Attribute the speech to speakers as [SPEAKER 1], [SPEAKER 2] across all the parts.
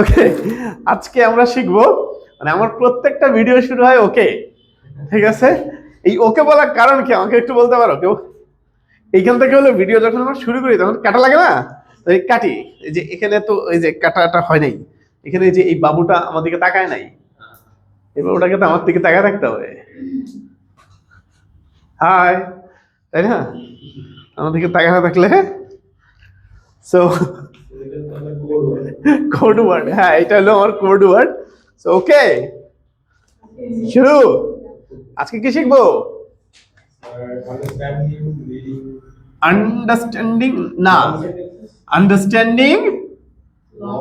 [SPEAKER 1] ওকে আজকে আমরা শিখব মানে আমার প্রত্যেকটা ভিডিও শুরু হয় ওকে, ঠিক আছে? এই ওকে বলার কারণ কি? আমাকে একটু বলতে পারো? কেউ? এইখান থেকে হলো ভিডিও যখন আমরা শুরু করি, তখন কাটা লাগে না? তো এই কাটি। এই যে এখানে তো এই যে কাটাটা হয় নাই। এখানে যে এই বাবুটা আমার দিকে তাকায় নাই। এই বাবুটাকে তো আমার দিকে তাকায় থাকতে হবে। হাই তাই না? আমার দিকে তাকায় না থাকলে সো কোড ওয়ার্ড হ্যাঁ এটা হলো আমার কোড ওয়ার্ড ওকে শুরু। আজকে কি শিখব? আন্ডারস্ট্যান্ডিং না। Understanding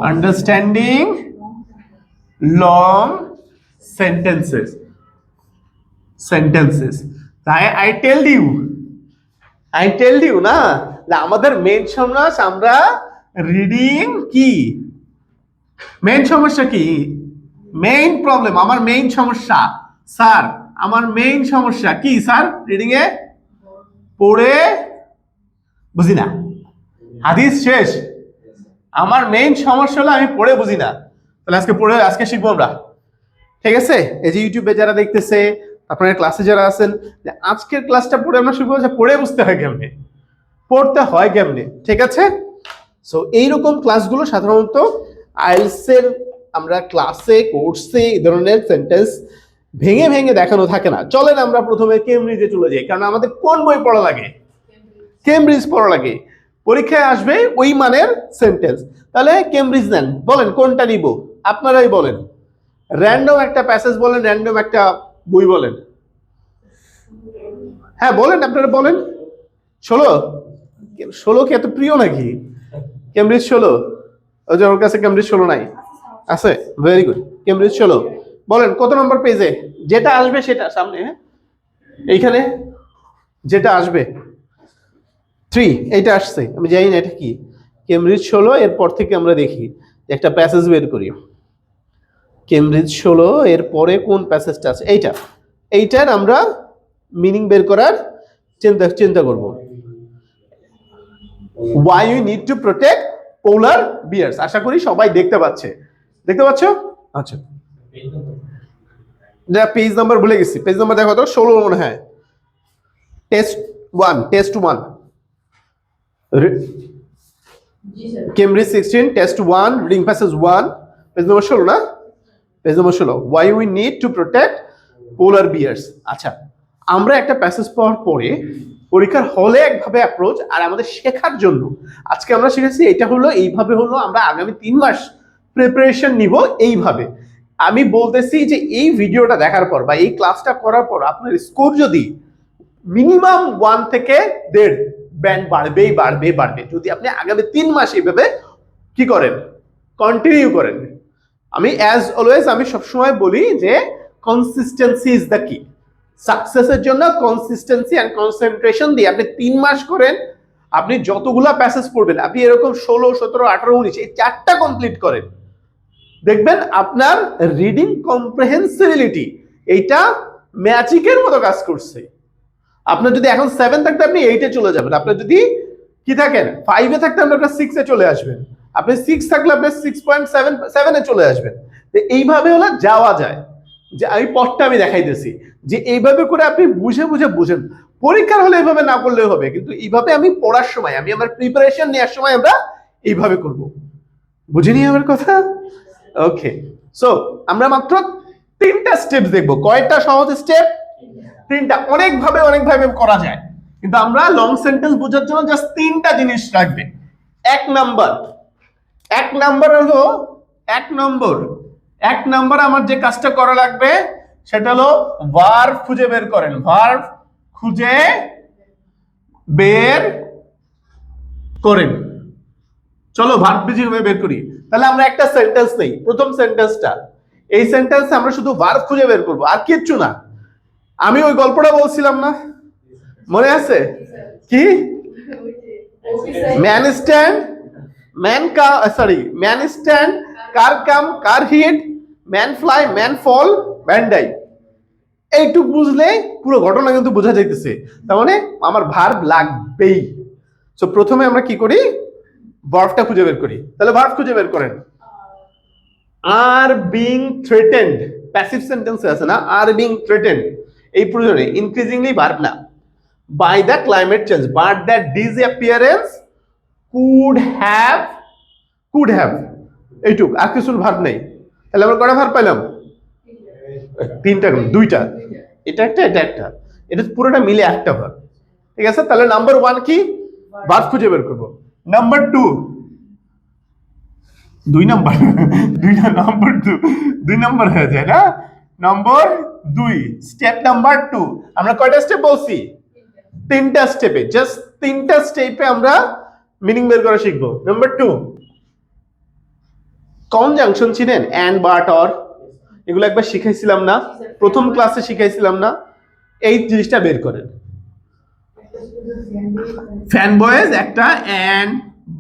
[SPEAKER 1] understanding long sentences sentences তাই I tell you I tell you না? আমাদের মেন সমস্যা আমরা রিডিং কি? মেইন সমস্যা কি? মেইন প্রবলেম আমার মেইন সমস্যা। স্যার আমার মেইন সমস্যা কি স্যার রিডিং এ? পড়ে? বুঝি না। হাদিস শেষ। আমার মেইন সমস্যা হলো আমি পড়ে বুঝি না। তাহলে আজকে পড়ে, আজকে শিখব আমরা। ঠিক আছে? এই যে ইউটিউবে যারা দেখতেছে আপনার ক্লাসে যারা আছেন, যে আজকের ক্লাসটা পড়ে আমরা শিখব যে পড়ে বুঝতে হয় কেমনে? পড়তে হয় কেমনে? ঠিক আছে? সো এইরকম ক্লাসগুলো সাধারণত আইএলসের আমরা ক্লাসে কোর্সে এই ধরনের সেন্টেন্স ভেঙে ভেঙে দেখানো থাকে না। চলেন আমরা প্রথমে কেমব্রিজে চলে যাই, কারণ আমাদের কোন বই পড়া লাগে? কেমব্রিজ পড়া লাগে। পরীক্ষায় আসবে ওই মানের সেন্টেন্স তাহলে কেমব্রিজ নেন। বলেন, কোনটা নিব? আপনারাই বলেন। র্যান্ডম একটা প্যাসেজ বলেন র্যান্ডম একটা বই বলেন। হ্যাঁ বলেন, আপনারা বলেন। ষোলো? ষোলো কি এত প্রিয় নাকি? কেমব্রিজ ষোলো? ওই যে ওর কাছে কেমব্রিজ ষোলো নাই। আছে? ভেরি গুড কেমব্রিজ ষোলো। বলেন, কত নম্বর পেজে যেটা আসবে সেটা, সামনে হ্যাঁ? এইখানে? যেটা আসবে। থ্রি এইটা আসছে। আমি জানি না এটা কি। কেমব্রিজ ষোলো, এরপর থেকে আমরা দেখি। একটা প্যাসেজ বের করি। কেমব্রিজ ষোলো এর পরে কোন প্যাসেজটা আছে? এইটা। এইটার আমরা মিনিং বের করার চিন্তা চিন্তা করব। Why you need to protect polar bears আশা করি সবাই দেখতে পাচ্ছে। দেখতে পাচ্ছ? আচ্ছা। যা পেজ নাম্বার ভুলে গেছি। পেজ নাম্বার দেখো তো ষোলো মনে হয়। Test one test one Cambridge sixteen test one reading passage one page number ষোলো না? পেজ নম্বর ষোলো। Why we need to protect polar bears আচ্ছা আমরা একটা প্যাসেজ পাওয়ার পরে পরীক্ষার হলে একভাবে অ্যাপ্রোচ আর আমাদের শেখার জন্য। আজকে আমরা শিখেছি এটা হলো, এইভাবে হলো আমরা আগামী তিন মাস প্রিপারেশন নিব এইভাবে। আমি বলতেছি যে এই ভিডিওটা দেখার পর বা এই ক্লাসটা করার পর আপনার স্কোর যদি মিনিমাম ওয়ান থেকে দেড় ব্যান্ড বাড়বেই বাড়বে বাড়বে। যদি আপনি আগামী তিন মাস এইভাবে কি করেন? কন্টিনিউ করেন। আমি অ্যাজ অলওয়েজ আমি সবসময় বলি যে কনসিস্টেন্সি ইজ দ্য কি সাকসেসের জন্য কনসিস্টেন্সি অ্যান্ড কনসেন্ট্রেশন দিয়ে আপনি তিন মাস করেন, আপনি যতগুলা প্যাসেজ পড়বেন, আপনি এরকম ষোলো, সতেরো, আঠারো, উনিশ, এই চারটা কমপ্লিট করেন। দেখবেন আপনার রিডিং কম্প্রেহেন্সিবিলিটি এইটা ম্যাজিকের মতো কাজ করছে। আপনার যদি এখন সেভেন থাকতে আপনি এইটে চলে যাবেন, আপনার যদি কি থাকেন ফাইভে থাকতে আপনি আপনার সিক্সে চলে আসবেন। আপনি সিক্স থাকলে আপনি সিক্স পয়েন্ট সেভেন সেভেনে চলে আসবেন। এইভাবে হলে যাওয়া যায়। যে আমি পথটা আমি দেখাইতেছি। যে এইভাবে করে আপনি বুঝে বুঝে বুঝেন। পরীক্ষার হলে এইভাবে না করলেও হবে, কিন্তু এইভাবে আমি পড়ার সময়, আমি আমার প্রিপারেশন নেওয়ার সময় আমরা এইভাবে করব। বুঝিনি আমার কথা? ওকে সো আমরা মাত্র তিনটা স্টেপ দেখব। কয়টা সহজ স্টেপ তিনটা। অনেকভাবে অনেকভাবে করা যায়। কিন্তু আমরা লং সেন্টেন্স বোঝার জন্য জাস্ট তিনটা জিনিস রাখবে। এক নাম্বার এক নাম্বার হলো, এক নম্বর এক নাম্বার আমার যে কাজটা করা লাগবে, সেটা হলো ভার্ব খুঁজে বের করেন। ভার্ব খুঁজে বের করেন। চলো ভার্ব খুঁজে বের করি। তাহলে আমরা একটা সেন্টেন্স নেই। প্রথম সেন্টেন্সটা এই সেন্টেন্সে আমরা শুধু ভার্ব খুঁজে বের করব, আর কিচ্ছু না। আমি ওই গল্পটা বলছিলাম না? মনে আছে? কি? ম্যান স্ট্যান্ড ম্যান কা sorry man stand car come, car hit? Man fly man fall man die এইটুক বুঝলে পুরো ঘটনা কিন্তু বোঝা যাইতেছে। তার মানে আমার ভার্ব লাগবেই। সো প্রথমে আমরা কি করি? ভার্বটা খুঁজে বের করি। তাহলে ভার্ব খুঁজে বের করেন। আর বিং থ্রেটেন্ড প্যাসিভ সেন্টেন্সে আছে না? আর বিং থ্রেটেন্ড এই প্রয়োজনে ইনক্রিজিংলি ভার্ব না। By the climate change but that disappearance could have could have এইটুক, আর কিছু ভার্ব নেই। তাহলে আমরা কটা ভার পেলাম তিনটা? দুইটা। এটা একটা এটা একটা। এটা পুরোটা মিলে একটা ভার্ব ঠিক আছে? তাহলে নাম্বার ওয়ান কি? ভার্ব খুঁজে বের করব। নাম্বার টু দুই নাম্বার দুইটা নাম্বার টু দুই নাম্বার হয়ে যায়, না? নম্বর দুই। স্টেপ নাম্বার টু আমরা কয়টা স্টেপ বলছি? তিনটা স্টেপে জাস্ট তিনটা স্টেপে আমরা মিনিং বের করা শিখব। নাম্বার টু কনজাংশন ছিলেন? অ্যান্ড বাট অর এগুলো একবার শিখাইছিলাম না। প্রথম ক্লাসে শিখাইছিলাম না। এই জিনিসটা বের করেন। ফ্যান বয়েজ একটা অ্যান্ড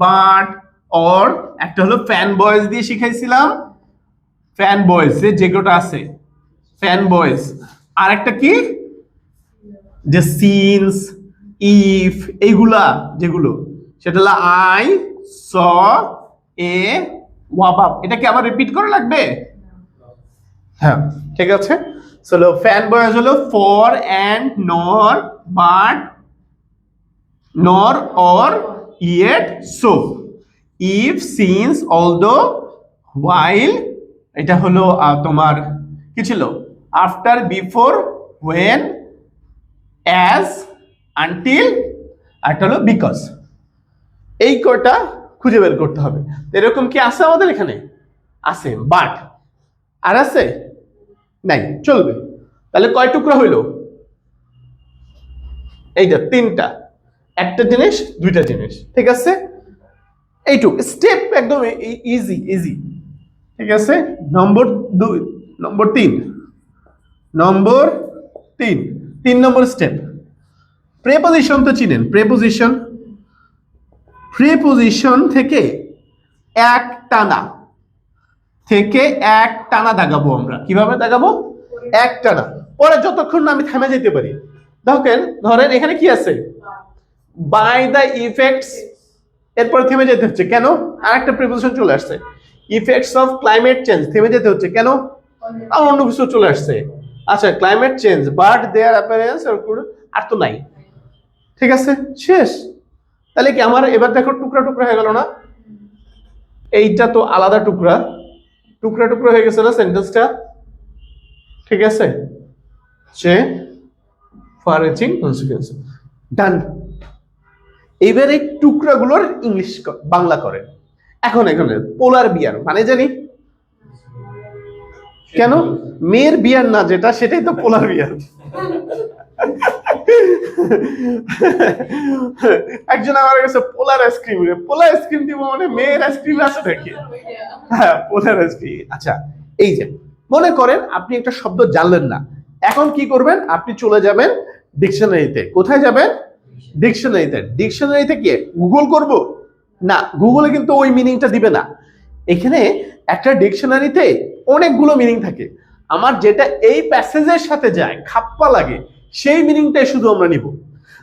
[SPEAKER 1] বাট অর একটা হলো ফ্যান বয়েজ দিয়ে শিখাইছিলাম। ফ্যান বয়েজ যে কটা আছে? ফ্যান বয়েজ আর একটা কি? যে সিনস ইফ এইগুলা যেগুলো। সেটা হলো আই স এ ওয়াবাব, এটা কি আবার রিপিট করা লাগবে? হ্যাঁ ঠিক আছে। চলো ফ্যান বয়েজ হলো for and nor but nor or yet so if since although while, এটা হলো তোমার, কি ছিল? After before when as until একটা হলো বিকজ এই কটা খুঁজে বের করতে হবে। এরকম কি আছে আমাদের এখানে? আছে বাট আর আছে? নাই, চলবে। তাহলে কয় টুকরা হইল? এইটা তিনটা। একটা জিনিস, দুইটা জিনিস। ঠিক আছে? এইটুক। স্টেপ একদম ইজি ইজি ঠিক আছে? নম্বর দুই, নম্বর তিন। নম্বর তিন। তিন নম্বর স্টেপ প্রেপোজিশন তো চিনেন। প্রেপোজিশন প্রেপোজিশন থেকে এক টানা, থেকে এক টানা দাগাবো আমরা। কীভাবে দাগাবো? এক টানা। পরে যতক্ষণ না আমি থেমে যেতে পারি। দেখেন, ধরেন এখানে কি আছে? বাই দ্য ইফেক্টস এরপরে থেমে যেতে হচ্ছে। কেন? আর একটা প্রিপোজিশন চলে আসছে। ইফেক্টস অফ ক্লাইমেট চেঞ্জ থেমে যেতে হচ্ছে। কেন? আর অন্য কিছু চলে আসছে। আচ্ছা climate change but there appearance আর তো নাই। ঠিক আছে? শেষ। তাহলে কি আমার এবার দেখো টুকরা টুকরা হয়ে গেল না? এইটা তো আলাদা টুকরা। টুকরা টুকরা হয়ে গেছে না সেন্টেন্সটা ঠিক আছে? সে ফার রিচিং কনসিকুয়েন্স ডান এবার এই টুকরাগুলোর ইংলিশ বাংলা করেন এখন এখানে পোলার বিয়ার মানে জানি? কেন? মেয়ের বিয়ার না যেটা, সেটাই তো পোলার বিয়ার একজন আমার কাছে পোলার আইসক্রিম পোলার আইসক্রিম দিব মানে মেয়ের আইসক্রিম আছে নাকি? হ্যাঁ পোলার আইসক্রিম আচ্ছা এই যে, মনে করেন আপনি একটা শব্দ জানলেন না। এখন কি করবেন? আপনি চলে যাবেন ডিকশনারিতে। কোথায় যাবেন? ডিকশনারিতে। ডিকশনারিতে কি গুগল করব? না গুগলে কিন্তু ওই মিনিংটা দিবে না। এখানে একটা ডিকশনারিতে অনেকগুলো মিনিং থাকে। আমার যেটা এই প্যাসেজের সাথে যায়, খাপ্পা লাগে। সেই মিনিংটাই শুধু আমরা নিব।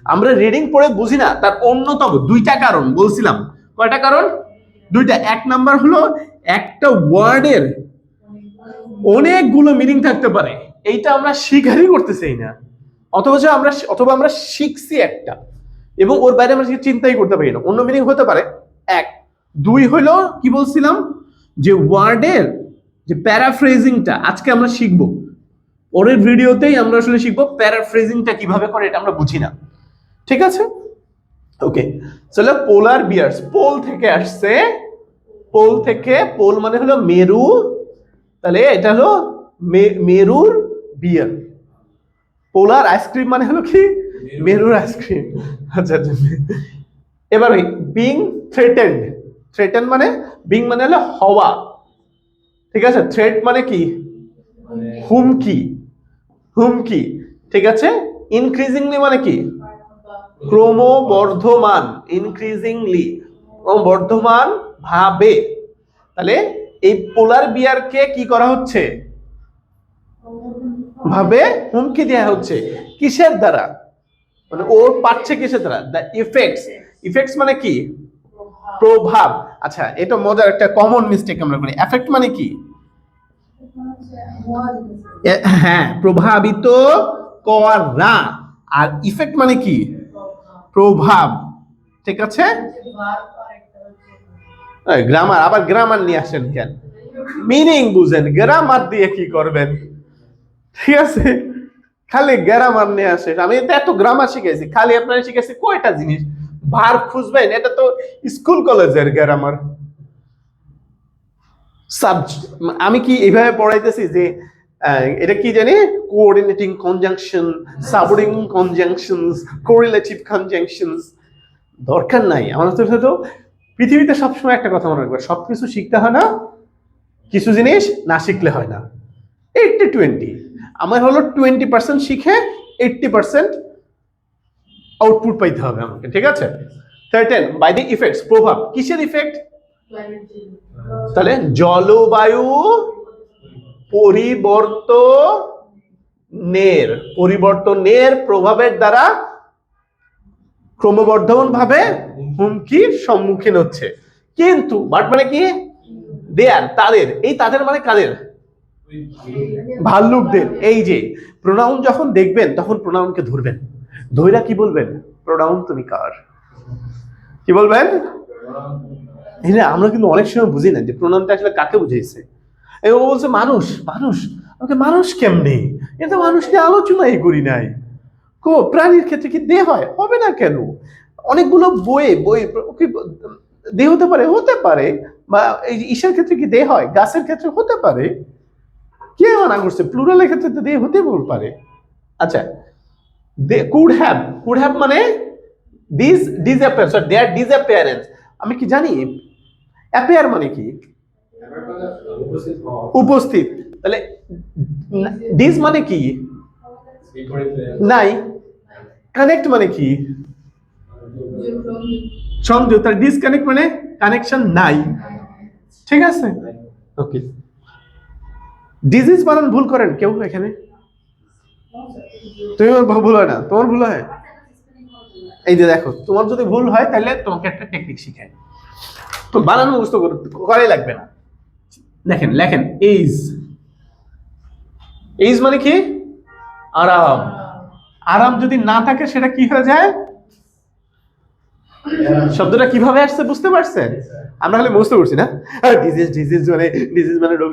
[SPEAKER 1] আমরা রিডিং পড়ে বুঝি না, তার অন্যতম দুইটা কারণ বলছিলাম। কয়টা কারণ? দুইটা। এক নাম্বার হলো, একটা ওয়ার্ডের অনেকগুলো মিনিং থাকতে পারে। এইটা আমরা স্বীকারই করতে চাই না। অথবা আমরা অথবা আমরা শিখছি একটা। এবং ওর বাইরে আমরা চিন্তাই করতে পারি না। অন্য মিনিং হতে পারে। এক। দুই হলো, কি বলছিলাম? যে ওয়ার্ডের যে প্যারাফ্রেজিংটা আজকে আমরা শিখব। পরের ভিডিওতেই আমরা আসলে শিখব প্যারাফ্রেজিংটা কীভাবে করে এটা আমরা বুঝি না। ঠিক আছে? ওকে চলো পোলার বিয়ার্স পোল থেকে আসছে পোল থেকে পোল মানে হলো মেরু। তাহলে এটা হলো মেরুর বিয়ার পোলার আইসক্রিম মানে হলো কি? মেরুর আইসক্রিম আচ্ছা আচ্ছা। এবার বিং থ্রেটেন্ড থ্রেটেন মানে বিং মানে হলো হওয়া। ঠিক আছে? থ্রেট মানে কি? হুমকি। হুমকি ঠিক আছে? ইনক্রিজিংলি মানে কি? ক্রমবর্ধমান। ইনক্রিজিংলি ক্রমবর্ধমান ভাবে। তাহলে এই পোলার বিয়ারকে কি করা হচ্ছে? ভাবে হুমকি দেওয়া হচ্ছে। কিসের দ্বারা? মানে ও পাচ্ছে কিসের দ্বারা? দ্য ইফেক্টস ইফেক্টস মানে কি? প্রভাব। আচ্ছা এটা মজার একটা কমন মিস্টেক আমরা করি। এফেক্ট মানে কি? হ্যাঁ প্রভাবিত করা আর ইফেক্ট মানে কি? প্রভাব। ঠিক আছে? গ্রামার আবার গ্রামার নিয়ে আসেন কেন? মিনিং বুঝেন গ্রামার দিয়ে কি করবেন? ঠিক আছে? খালি গ্রামার নিয়ে আসে। আমি তো এত গ্রামার শিখেছি খালি আপনারা শিখেছি কয়টা জিনিস? ভার খুঁজবেন, এটা তো স্কুল কলেজের গ্রামার সাব আমি কি এইভাবে পড়াইতেছি যে এটা কি জানি? Coordinating conjunction subordinating conjunctions correlative conjunctions দরকার নাই। আমার তো পৃথিবীতে সবসময় একটা কথা মনে রাখবে, সবকিছু শিখতে হয় না, কিছু জিনিস না শিখলে হয় না। এইটটি টোয়েন্টি আমার হলো টোয়েন্টি পার্সেন্ট শিখে এইটটি পার্সেন্ট আউটপুট পাইতে হবে আমাকে, ঠিক আছে? থার্টেন বাই দি ইফেক্টস প্রভাব। কিসের ইফেক্ট তাহলে জলবায়ু পরিবর্তনের পরিবর্তনের প্রভাবের দ্বারা ক্রমবর্ধমান ভাবে হুমকির সম্মুখীন হচ্ছে। কিন্তু বাট মানে কি? দেয়ার তাদের। এই তাদের মানে কাদের? ভাল্লুকদের। এই যে প্রোনাউন যখন দেখবেন, তখন প্রোনাউনকে ধরবেন। ধৈরা কি বলবেন? প্রোনাউন তুমি কার? কি বলবেন? হ্যাঁ আমরা কিন্তু অনেক সময় বুঝি না যে প্রণামটা আসলে কাকে বুঝাইছে? এই ও বলছে, মানুষ মানুষ। ওকে মানুষ কেমনে? এটা মানুষ নিয়ে আলোচনাই করি নাই। কো, প্রাণীর ক্ষেত্রে কি দেহ হয়? হবে না কেন? অনেকগুলো বইয়ে বই ওকে, দেহ হতে পারে? হতে পারে। বা এই ঈশার ক্ষেত্রে কি দেহ হয়? গাছের ক্ষেত্রে হতে পারে। কে মানা করছে? প্লুরালের ক্ষেত্রে তো দেহ হতে পারে। আচ্ছা they could have could have মানে this disappear sorry there disappearance আমি কি জানি? অ্যাপিয়ার মানে কি? উপস্থিত। তাহলে ডিস মানে কি? নাই। কানেক্ট মানে কি? সংযোগ তাহলে ডিসকানেক্ট মানে কানেকশন নাই। ঠিক আছে? ওকে ডিজিজ বানান ভুল করেন কেউ এখানে? তুমি ভুল হয় না। তোমার ভুল হয়? এই যে দেখো, তোমার যদি ভুল হয়, তাহলে তোমাকে একটা টেকনিক শিখাই। তো বানানো মুখস্থ করাই লাগবে না। দেখেন, লেখেন এইজ এইজ মানে কি? আরাম। আরাম যদি না থাকে, সেটা কি হয়ে যায়? শব্দটা কীভাবে আসছে বুঝতে পারছেন? আমরা খালি বুঝতে পারছি না। ডিজিজ ডিজিজ মানে ডিজিজ মানে রোগ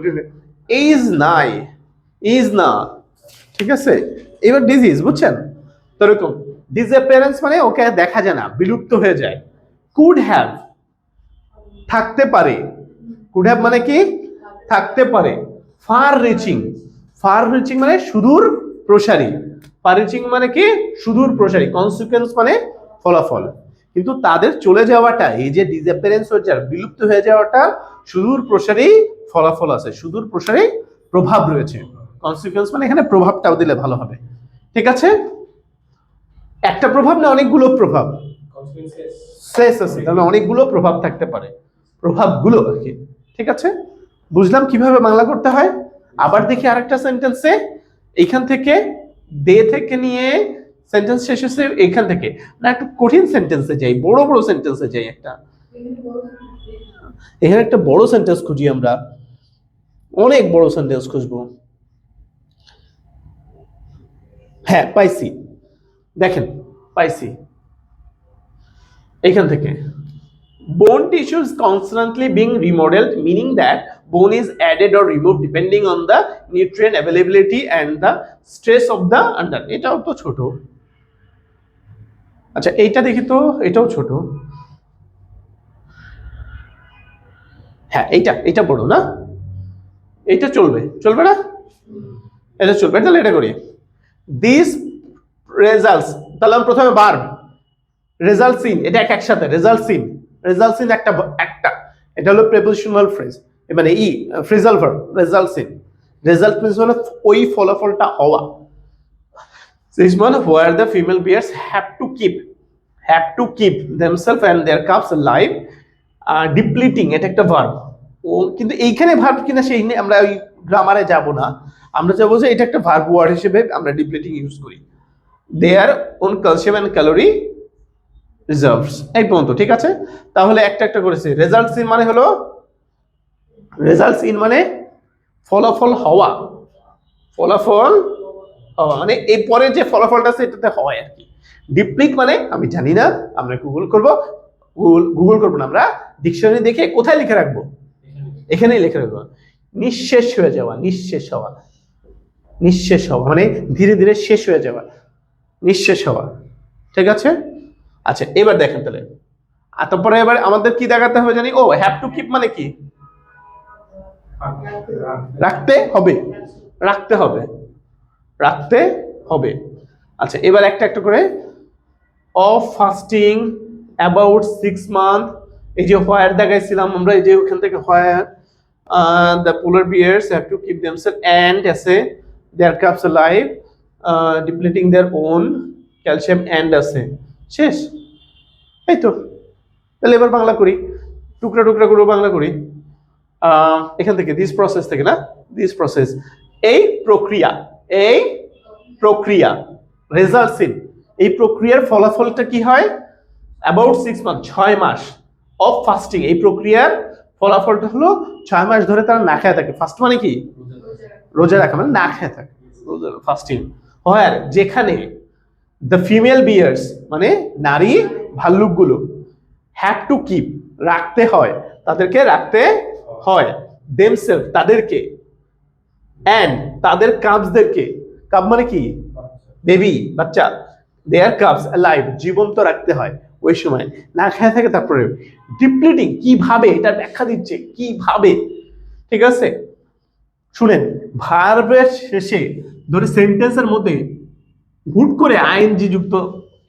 [SPEAKER 1] এইজ নাই। ইজ না। ঠিক আছে? এবার ডিজিজ বুঝছেন? তো এরকম। ডিসঅ্যাপিয়ারেন্স মানে ওকে দেখা যায় না, বিলুপ্ত হয়ে যায়। কুড হ্যাভ থাকতে পারে। কুড হ্যাভ মানে কি? থাকতে পারে। ফার রিচিং ফার রিচিং মানে সুদূর প্রসারী। ফার রিচিং মানে কি? সুদূর প্রসারী। কনসিকুয়েন্স মানে ফলাফল। কিন্তু তাদের চলে যাওয়াটা এই যে ডিসঅ্যাপিয়ারেন্স হয়ে যাওয়া বিলুপ্ত হয়ে যাওয়াটা সুদূর প্রসারী ফলাফল আছে। সুদূর প্রসারী প্রভাব রয়েছে। কনসিকুয়েন্স মানে এখানে প্রভাবটাও দিলে ভালো হবে। ঠিক আছে? একটা প্রভাব না অনেকগুলো প্রভাব। শেষ আছে। তাহলে অনেকগুলো প্রভাব থাকতে পারে। প্রভাবগুলো আর কি ঠিক আছে? বুঝলাম কীভাবে বাংলা করতে হয়? আবার দেখি আরেকটা সেন্টেন্সে এইখান থেকে দে থেকে নিয়ে সেন্টেন্স শেষ হচ্ছে এইখান থেকে। না, একটু কঠিন সেন্টেন্সে যাই, বড় বড় সেন্টেন্সে যাই একটা। এখানে একটা বড় সেন্টেন্স খুঁজি আমরা। অনেক বড় সেন্টেন্স খুঁজবো। হ্যাঁ পাইছি। দেখেন, পাইছি। এখান থেকে। Bone tissue is constantly being remodeled meaning that bone is added or removed depending on the nutrient availability and the stress of the under এটাও তো ছোট আচ্ছা এইটা দেখি তো এটাও ছোট হ্যাঁ এইটা এইটা বড় না এইটা চলবে চলবে না এটা চলবে তাহলে এটা করি দিস রেজাল্টস তাহলে প্রথমে বার রেজাল্ট সিন এটা এক একসাথে রেজাল্ট সিন রেজাল্ট সিন একটা একটা। এটা হলো প্রেপোজিশনাল ফ্রেজ মানে ই phrasal verb result seen result means হলো ওই ফলাফলটা হওয়া। দিস মানে where the female bears have to keep have to keep themselves and their cubs live depleting এটা একটা ভার্ব ও, কিন্তু এইখানে ভার্ব কিনা সেই নিয়ে আমরা ওই গ্রামারে যাব না। আমরা যাব যে এটা একটা ভার্ব ওয়ার্ড হিসেবে আমরা ডিপ্লিটিং ইউজ করি। Their own calcium and calorie reserves এই পর্যন্ত, ঠিক আছে? তাহলে একটা একটা করেছে। রেজাল্টস ইন মানে হলো? রেজাল্টস ইন মানে ফলাফল হওয়া। ফলাফল হওয়া। মানে এই পরে যে ফলাফলটা এটাতে হয় আর কি। ডিপ্লিক মানে আমি জানি না, আমরা গুগল করব। গুগল গুগল করব না আমরা। ডিকশনারি দেখে কোথায় লিখে রাখব? এখানেই লিখে রাখব। নিঃশেষ হয়ে যাওয়া, নিঃশেষ হওয়া। নিঃশেষ হওয়া মানে ধীরে ধীরে শেষ হয়ে যাওয়া। নিঃশেষ হওয়া। ঠিক আছে? আচ্ছা এবার দেখেন তাহলে। আর তারপরে এবার আমাদের কি দেখাতে হবে জানি? ও হ্যাভ টু কিপ মানে কি? রাখতে হবে। রাখতে হবে। রাখতে হবে। আচ্ছা এবার একটা একটা করে of fasting about six month এই যে হোয়ার দেখাইছিলাম আমরা, এই যে ওখান থেকে where the polar bears have to keep themselves and আছে their crafts life depleting their own calcium and আছে শেষ। এই তো। তাহলে এবার বাংলা করি। টুকরা টুকরা করে বাংলা করি। এখান থেকে দিস প্রসেস থেকে না? দিস প্রসেস এই প্রক্রিয়া এই প্রক্রিয়া রেজাল্টস ইন এই প্রক্রিয়ার ফলাফলটা কি হয়? অ্যাবাউট সিক্স মান্থ ছয় মাস অফ ফাস্টিং এই প্রক্রিয়ার ফলাফলটা হলো ছয় মাস ধরে তারা না খেয়ে থাকে। ফাস্ট মানে কি? রোজা রাখা। মানে না খেয়ে থাকে। ফাস্টিং হয় যেখানে দ্য ফিমেল বিয়ার্স মানে নারী ভাল্লুকগুলো হ্যাভ টু কিপ রাখতে হয়, তাদেরকে রাখতে হয় দেমসেলফ তাদেরকে অ্যান্ড তাদের কাপসদেরকে কাপ মানে কি? বেবি বাচ্চা দেয়ার কাপস লাইভ জীবন্ত রাখতে হয়, ওই সময়। না খেয়ে থাকে, তারপরে ডিপ্লিটিং কীভাবে এটা ব্যাখ্যা দিচ্ছে, কীভাবে? ঠিক আছে? শুনেন ভার্বের শেষে, ধরে সেন্টেন্সের মধ্যে হুট করে আইএনজি যুক্ত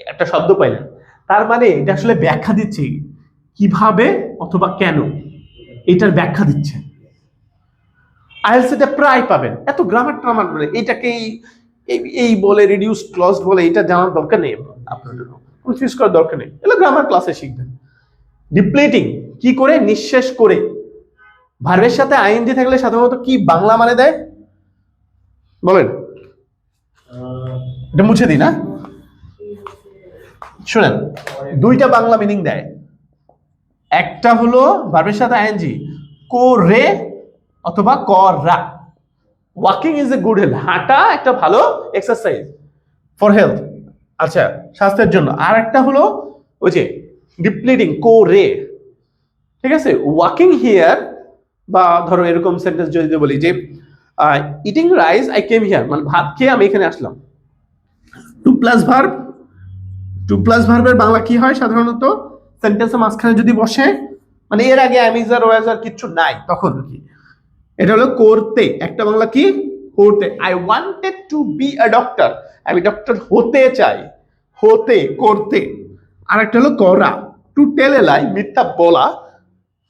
[SPEAKER 1] একটা শব্দ পাইলেন তার মানে এটা আসলে ব্যাখ্যা দিচ্ছে কীভাবে অথবা কেন এটার ব্যাখ্যা দিচ্ছে? আইএলস এটা প্রায় পাবেন। এত গ্রামার ট্রামার বলে, এটাকেই এই- বলে রিডিউস ক্লজ বলে, এটা জানার দরকার নেই আপনার জন্য। কনফিউজ করার দরকার নেই। এগুলো গ্রামার ক্লাসে শিখবেন। ডিপ্লেটিং কি করে? নিঃশেষ করে। ভার্বের সাথে আইএনজি থাকলে সাধারণত কি বাংলা মানে দেয়? বলেন। এটা মুছে দিই না? শুনেন, দুইটা বাংলা মিনিং দেয়। একটা হলো ভার্বের সাথে আইএনজি রে অথবা করা walking is a good health. হাঁটা একটা ভালো এক্সারসাইজ ফর হেলথ আচ্ছা স্বাস্থ্যের জন্য। আর একটা হলো ওই যে ডিপ্লিটিং কো রে। ঠিক আছে? ওয়াকিং হিয়ার বা ধরো এরকম সেন্টেন্স যদি বলি যে eating rice I came here মানে ভাত খেয়ে আমি এখানে আসলাম। To plus verb to plus ভার্বের বাংলা কি হয় সাধারণত? সেন্টেন্সের মাঝখানে যদি বসে মানে এর আগে অ্যামিজার ওয়াজার কিচ্ছু নাই, তখন কি? এটা হলো করতে। একটা বাংলা কি? করতে। I wanted to be a doctor আমি ডক্টর হতে চাই। হতে, করতে। আর একটা হলো করা। টু টেল এ লাই মিথ্যা বলা।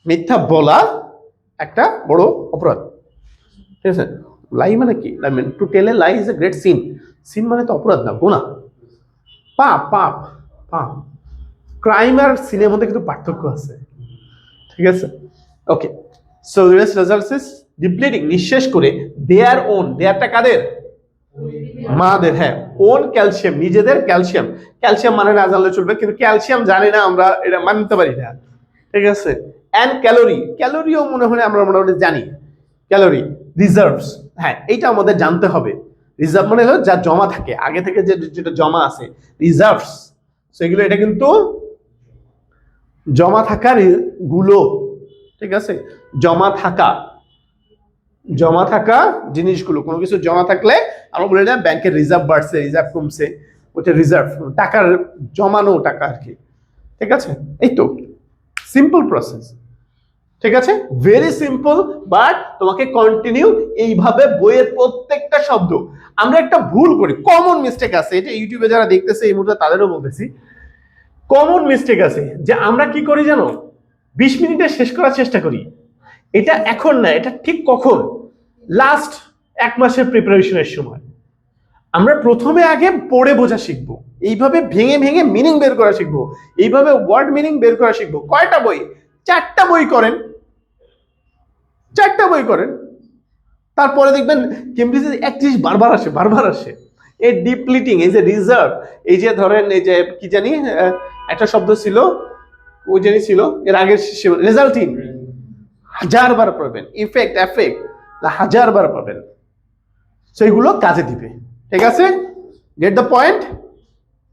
[SPEAKER 1] মিথ্যা বলা একটা বড় অপরাধ। ঠিক আছে? লাই মানে কি? To tell a lie is a great sin sin মানে তো অপরাধ না গোনা পাপ পাপ পাপ। ক্রাইম আর সিনের মধ্যে কিন্তু পার্থক্য আছে। ঠিক আছে? Okay so results is depleting নিঃশেষ করে দেয়ার ওন দেয়ারটা কাদের? মাদের হ্যাঁ। ওন ক্যালসিয়াম নিজেদের ক্যালসিয়াম ক্যালসিয়াম মানে না জানলে চলবে, কিন্তু ক্যালসিয়াম জানি না আমরা, এটা মানতে পারি না। ঠিক আছে? অ্যান্ড ক্যালোরি ক্যালোরিও মনে হয় আমরা মোটামুটি জানি। ক্যালোরি রিজার্ভস হ্যাঁ এইটা আমাদের জানতে হবে। রিজার্ভ মানে হলো যা জমা থাকে। আগে থেকে যে যেটা জমা আছে রিজার্ভস সেগুলো এটা কিন্তু জমা থাকারগুলো, ঠিক আছে? জমা থাকা জমা থাকা জিনিসগুলো, কোনো কিছু জমা থাকলে আমরা বলি না ব্যাংকের রিজার্ভ বাড়ছে রিজার্ভ কমছে, ওটা রিজার্ভ টাকার জমানো টাকা আর কি, ঠিক আছে? এই তো সিম্পল প্রসেস ঠিক আছে? ভেরি সিম্পল বাট তোমাকে কন্টিনিউ এইভাবে বইয়ের প্রত্যেকটা শব্দ। আমরা একটা ভুল করি। কমন মিস্টেক আছে। এটা ইউটিউবে যারা দেখতেছে এই মুহূর্তে, তাদেরও বলতেছি। কমন মিস্টেক আছে যে আমরা কি করি জানো? বিশ মিনিটে শেষ করার চেষ্টা করি। এটা এখন না, এটা ঠিক কখন? লাস্ট এক মাসের প্রিপারেশনের সময়। আমরা প্রথমে আগে পড়ে বোঝা শিখব। এইভাবে ভেঙে ভেঙে মিনিং বের করা শিখব। এইভাবে ওয়ার্ড মিনিং বের করা শিখব। কয়টা বই? চারটা বই করেন। চারটা বই করেন। তারপরে দেখবেন কেমব্রিজে এক জিনিস বারবার আসে বারবার আসে। এই ডিপ্লিটিং এই যে রিজার্ভ এই যে ধরেন এই যে কি জানি একটা শব্দ ছিল, ওই জানি ছিল, এর আগের রেজাল্টিং হাজার বার পড়বেন। ইফেক্ট এফেক্ট হাজারবার পাবেন সেইগুলো কাজে দিবে। ঠিক আছে? Get the point